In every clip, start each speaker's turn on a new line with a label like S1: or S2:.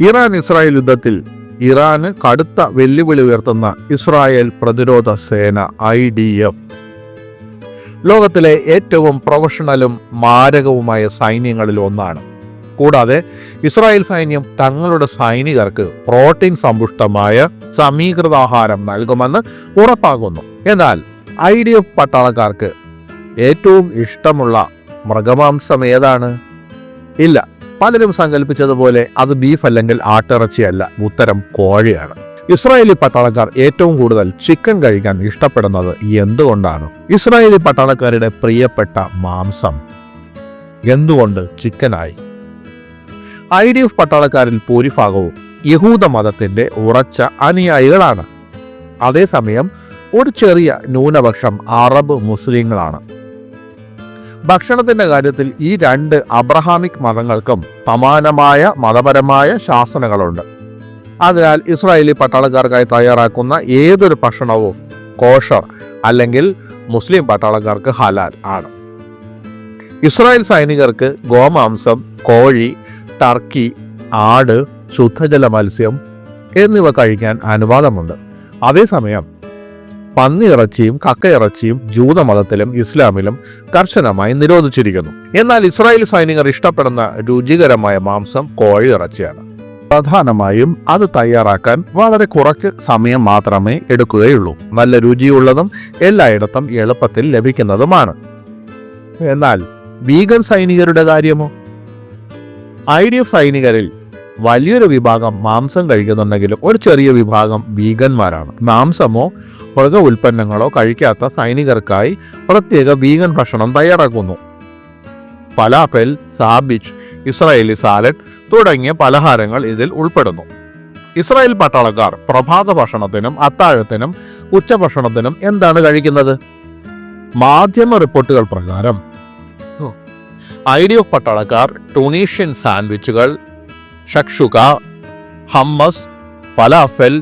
S1: Iran Israel യുദ്ധത്തിൽ ഇറാന് കടുത്ത വെല്ലുവിളി ഉയർത്തുന്ന ഇസ്രായേൽ പ്രതിരോധ സേന ഐ ഡി എഫ്. ലോകത്തിലെ ഏറ്റവും പ്രൊഫഷണലും മാരകവുമായ സൈന്യങ്ങളിൽ ഒന്നാണ്. കൂടാതെ ഇസ്രായേൽ സൈന്യം തങ്ങളുടെ സൈനികർക്ക് പ്രോട്ടീൻ സമ്പുഷ്ടമായ സമീകൃതാഹാരം നൽകുമെന്ന് ഉറപ്പാക്കുന്നു. എന്നാൽ ഐ ഡി എഫ് പട്ടാളക്കാർക്ക് ഏറ്റവും ഇഷ്ടമുള്ള മൃഗമാംസം ഏതാണ്? ഇല്ല. പലരും സങ്കല്പിച്ചതുപോലെ അത് ബീഫ് അല്ലെങ്കിൽ ആട്ടിറച്ചിയല്ല ഉത്തരം കോഴിയാണ്. ഇസ്രായേലി പട്ടാളക്കാർ ഏറ്റവും കൂടുതൽ ചിക്കൻ കഴിക്കാൻ ഇഷ്ടപ്പെടുന്നത് എന്തുകൊണ്ടാണ്? ഇസ്രായേലി പട്ടാളക്കാരുടെ പ്രിയപ്പെട്ട മാംസം എന്തുകൊണ്ട് ചിക്കനായി ഐ ഡി എഫ് പട്ടാളക്കാരിൽ ഭൂരിഭാഗവും യഹൂദ മതത്തിന്റെ ഉറച്ച അനുയായികളാണ്. അതേസമയം ഒരു ചെറിയ ന്യൂനപക്ഷം അറബ് മുസ്ലിങ്ങളാണ്. ഭക്ഷണത്തിന്റെ കാര്യത്തിൽ ഈ രണ്ട് അബ്രഹാമിക് മതങ്ങൾക്കും സമാനമായ മതപരമായ ശാസനകളുണ്ട്. അതിനാൽ ഇസ്രായേലി പട്ടാളക്കാർക്കായി തയ്യാറാക്കുന്ന ഏതൊരു ഭക്ഷണവും കോഷർ അല്ലെങ്കിൽ മുസ്ലിം പട്ടാളക്കാർക്ക് ഹലാൽ ആണ്. ഇസ്രായേൽ സൈനികർക്ക് ഗോമാംസം കോഴി ടർക്കി ആട് ശുദ്ധജല മത്സ്യം എന്നിവ കഴിക്കാൻ അനുവാദമുണ്ട്. അതേസമയം പന്നിയിറച്ചിയും കക്കയിറച്ചിയും ജൂതമതത്തിലും ഇസ്ലാമിലും കർശനമായി നിരോധിച്ചിരിക്കുന്നു. എന്നാൽ ഇസ്രായേൽ സൈനികർ ഇഷ്ടപ്പെടുന്ന രുചികരമായ മാംസം കോഴി ഇറച്ചിയാണ്. പ്രധാനമായും അത് തയ്യാറാക്കാൻ വളരെ കുറച്ച് സമയം മാത്രമേ എടുക്കുകയുള്ളൂ. നല്ല രുചിയുള്ളതും എല്ലായിടത്തും എളുപ്പത്തിൽ ലഭിക്കുന്നതുമാണ്. എന്നാൽ വീഗൻ സൈനികരുടെ കാര്യമോ? ഐ ഡി എഫ് സൈനികരിൽ വലിയൊരു വിഭാഗം മാംസം കഴിക്കുന്നുണ്ടെങ്കിലും ഒരു ചെറിയ വിഭാഗം വീഗന്മാരാണ് മാംസമോ മൃഗ ഉൽപ്പന്നങ്ങളോ കഴിക്കാത്ത സൈനികർക്കായി പ്രത്യേക വീഗൻ ഭക്ഷണം തയ്യാറാക്കുന്നു. പലാപ്പൽ സാബിച്ച് ഇസ്രായേലി സാലഡ് തുടങ്ങിയ പലഹാരങ്ങൾ ഇതിൽ ഉൾപ്പെടുന്നു. ഇസ്രായേൽ പട്ടാളക്കാർ പ്രഭാത ഭക്ഷണത്തിനും അത്താഴത്തിനും ഉച്ചഭക്ഷണത്തിനും എന്താണ് കഴിക്കുന്നത്? മാധ്യമ റിപ്പോർട്ടുകൾ പ്രകാരം ഐഡിയോ പട്ടാളക്കാർ Tunisian സാൻഡ്വിച്ചുകൾ shakshuka hummus falafel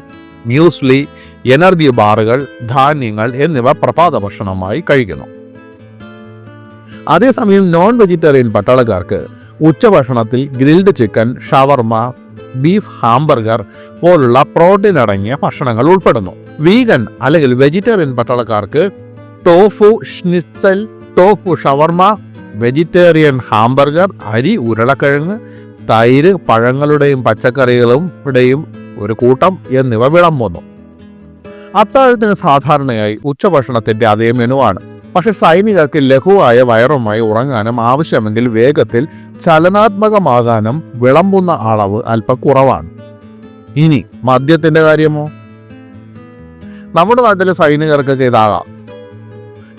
S1: muesli energy ബാറുകൾ ധാന്യങ്ങൾ എന്നിവ പ്രഭാത ഭക്ഷണമായി കഴിക്കുന്നു. അതേസമയം നോൺ വെജിറ്റേറിയൻ പട്ടാളക്കാർക്ക് ഉച്ചഭക്ഷണത്തിൽ grilled chicken shawarma beef hamburger പോലുള്ള പ്രോട്ടീൻ അടങ്ങിയ ഭക്ഷണങ്ങൾ ഉൾപ്പെടുന്നു. വീഗൻ അല്ലെങ്കിൽ vegetarian പട്ടാളക്കാർക്ക് tofu schnitzel tofu shawarma vegetarian hamburger അരി ഉരുളക്കിഴങ്ങ് തൈര് പഴങ്ങളുടെയും പച്ചക്കറികളുടെയും ഒരു കൂട്ടം എന്നിവ വന്നു. അത്താഴത്തിന് സാധാരണയായി ഉച്ചഭക്ഷണത്തിന്റെ അതേ മെനുവാണ് പക്ഷെ സൈനികർക്ക് ലഘുവായ വയറുമായി ഉറങ്ങാനും ആവശ്യമെങ്കിൽ വേഗത്തിൽ ചലനാത്മകമാകാനും വിളമ്പുന്ന അളവ് അല്പ കുറവാണ്. ഇനി മദ്യത്തിന്റെ കാര്യമോ? നമ്മുടെ നാട്ടിലെ സൈനികർക്കൊക്കെ ഇതാകാം.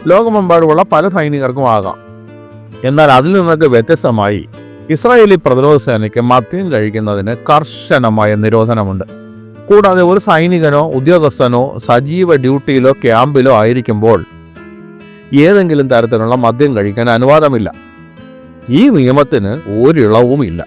S1: ലോകമെമ്പാടുമുള്ള പല സൈനികർക്കും ആകാം. എന്നാൽ അതിൽ നിന്നൊക്കെ വ്യത്യസ്തമായി ഇസ്രായേലി പ്രതിരോധ സേനയ്ക്ക് മദ്യം കഴിക്കുന്നതിന് കർശനമായ നിരോധനമുണ്ട്. കൂടാതെ ഒരു സൈനികനോ ഉദ്യോഗസ്ഥനോ സജീവ ഡ്യൂട്ടിയിലോ ക്യാമ്പിലോ ആയിരിക്കുമ്പോൾ ഏതെങ്കിലും തരത്തിലുള്ള മദ്യം കഴിക്കാൻ അനുവാദമില്ല. ഈ നിയമത്തിന് ഒരിളവുമില്ല